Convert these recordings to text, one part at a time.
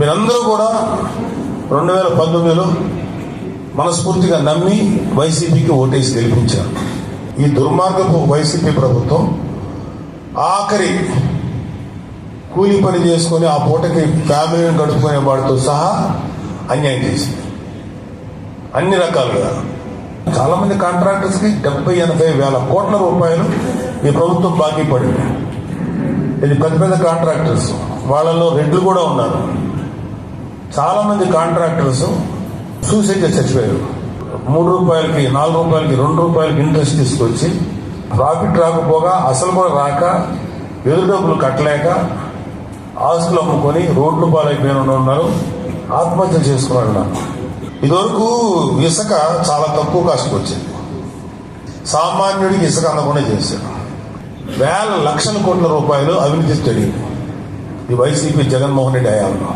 మీరందరూ కూడా రెండు వేల పంతొమ్మిదిలో మనస్ఫూర్తిగా నమ్మి వైసీపీకి ఓటేసి గెలిపించారు. ఈ దుర్మార్గపు వైసీపీ ప్రభుత్వం ఆఖరి కూలి పని చేసుకొని ఆ పూటకి ఫ్యామిలీని గడుపుకునే వాడితో సహా అన్యాయం చేసింది. అన్ని రకాలుగా. చాలా మంది కాంట్రాక్టర్స్ డెబ్బై ఎనభై వేల కోట్ల రూపాయలు ఈ ప్రభుత్వం బాకీ పడింది. ఇది పెద్ద పెద్ద కాంట్రాక్టర్స్. వాళ్ళలో రెడ్లు కూడా ఉన్నారు. చాలా మంది కాంట్రాక్టర్స్ సూసైడ్ చేసి చచ్చిపోయారు. మూడు రూపాయలకి నాలుగు రూపాయలకి రెండు రూపాయలకి ఇంట్రెస్ట్ తీసుకొచ్చి ప్రాఫిట్ రాకపోగా అసలు కూడా రాక ఎదురు డబ్బులు కట్టలేక ఆస్తులు అమ్ముకొని రోడ్లు పాలైపోయిన ఉన్నారు. ఆత్మహత్య చేసుకున్నాడు నాకు ఇదివరకు ఇసుక చాలా తక్కువ కాస్ట్ వచ్చింది. సామాన్యుడికి ఇసుక అందకుండా చేశాడు వేల లక్షల కోట్ల రూపాయలు అవినీతి జరిగింది. ఈ వైసీపీ జగన్మోహన్ రెడ్డి హయాంలో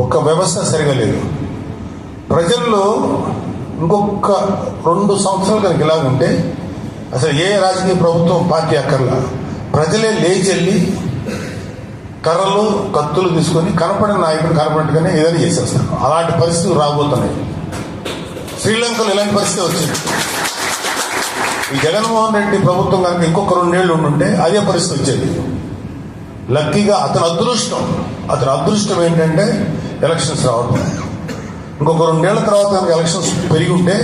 ఒక్క వ్యవస్థ సరిగా లేదు. ప్రజల్లో ఇంకొక రెండు సంవత్సరాలు కనుక ఇలా ఉంటే అసలు ఏ రాజకీయ ప్రభుత్వం పార్టీ అక్కర్లా. ప్రజలే లేచెల్లి కర్రలు కత్తులు తీసుకొని కనపడిన నాయకుడు కనపడినట్టుగానే ఏదైనా చేసేస్తారు. అలాంటి పరిస్థితులు రాబోతున్నాయి. శ్రీలంకలో ఇలాంటి పరిస్థితి వచ్చింది. ఈ జగన్మోహన్ రెడ్డి ప్రభుత్వం కనుక ఇంకొక రెండేళ్ళు ఉండుంటే అదే పరిస్థితి వచ్చేది. లక్కీగా అతని అదృష్టం అతని అదృష్టం ఏంటంటే ఎలక్షన్స్ రావడం. ఇంకొక రెండేళ్ళ తర్వాత కనుక ఎలక్షన్స్ పెరిగి ఉంటే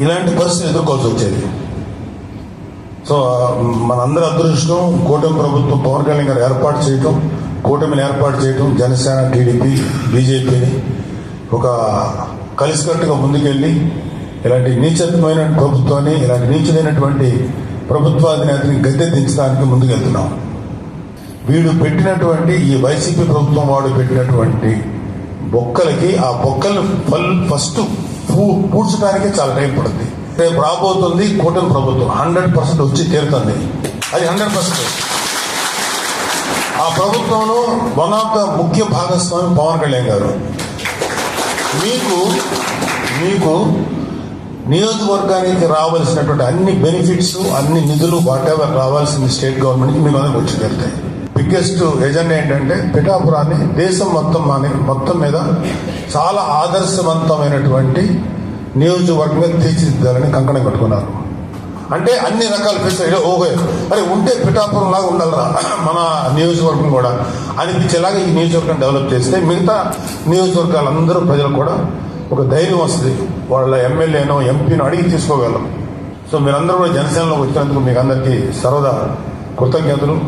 ఇలాంటి పరిస్థితి ఎదుర్కోవాల్సి వచ్చేది. సో మనందరి అదృష్టం కూటమి ప్రభుత్వం పవన్ కళ్యాణ్ గారు ఏర్పాటు చేయటం కూటమిని ఏర్పాటు చేయటం జనసేన టీడీపీ బీజేపీని ఒక కలిసికట్టుగా ముందుకెళ్ళి ఇలాంటి నీచత్వమైన ప్రభుత్వాన్ని ఇలాంటి నీచమైనటువంటి ప్రభుత్వాధినేతని గద్దె దించడానికి ముందుకెళ్తున్నాం. వీడు పెట్టినటువంటి ఈ వైసీపీ ప్రభుత్వం వాడు పెట్టినటువంటి బొక్కలకి ఆ బొక్కలు ఫల్ ఫస్ట్ పూ- పూడ్చడానికి చాలా టైం పడుతుంది రేపు రాబోతుంది కూటమి ప్రభుత్వం. హండ్రెడ్ పర్సెంట్ వచ్చి తీరుతుంది. అది హండ్రెడ్ పర్సెంట్. ఆ ప్రభుత్వంలో వన్ ఆఫ్ ద ముఖ్య భాగస్వామి పవన్ కళ్యాణ్ గారు. మీకు మీకు నియోజకవర్గానికి రావాల్సినటువంటి అన్ని బెనిఫిట్స్ అన్ని నిధులు వాట్ ఎవర్ రావాల్సింది స్టేట్ గవర్నమెంట్కి మీ అందరికి వచ్చి తీరుతాయి. బిగ్గెస్ట్ ఎజెండా ఏంటంటే పిఠాపురాన్ని దేశం మొత్తం మాని- మొత్తం మీద చాలా ఆదర్శవంతమైనటువంటి నియోజకవర్గంగా తీర్చిదిద్దాలని కంకణం కట్టుకున్నారు. అంటే అన్ని రకాల ఫెసిలిటీ ఓకే అరే ఉంటే పిఠాపురం లాగా ఉండాలరా మన నియోజకవర్గం కూడా అనిపించేలాగా ఈ నియోజకవర్గం డెవలప్ చేస్తే మిగతా నియోజకవర్గాలందరూ ప్రజలు కూడా ఒక ధైర్యం వస్తుంది. వాళ్ళ ఎమ్మెల్యేనో ఎంపీనో అడిగి తీసుకోగలం. సో మీరందరూ కూడా జనసేనలోకి వచ్చినందుకు మీకు అందరికీ సర్వదా కృతజ్ఞతలు.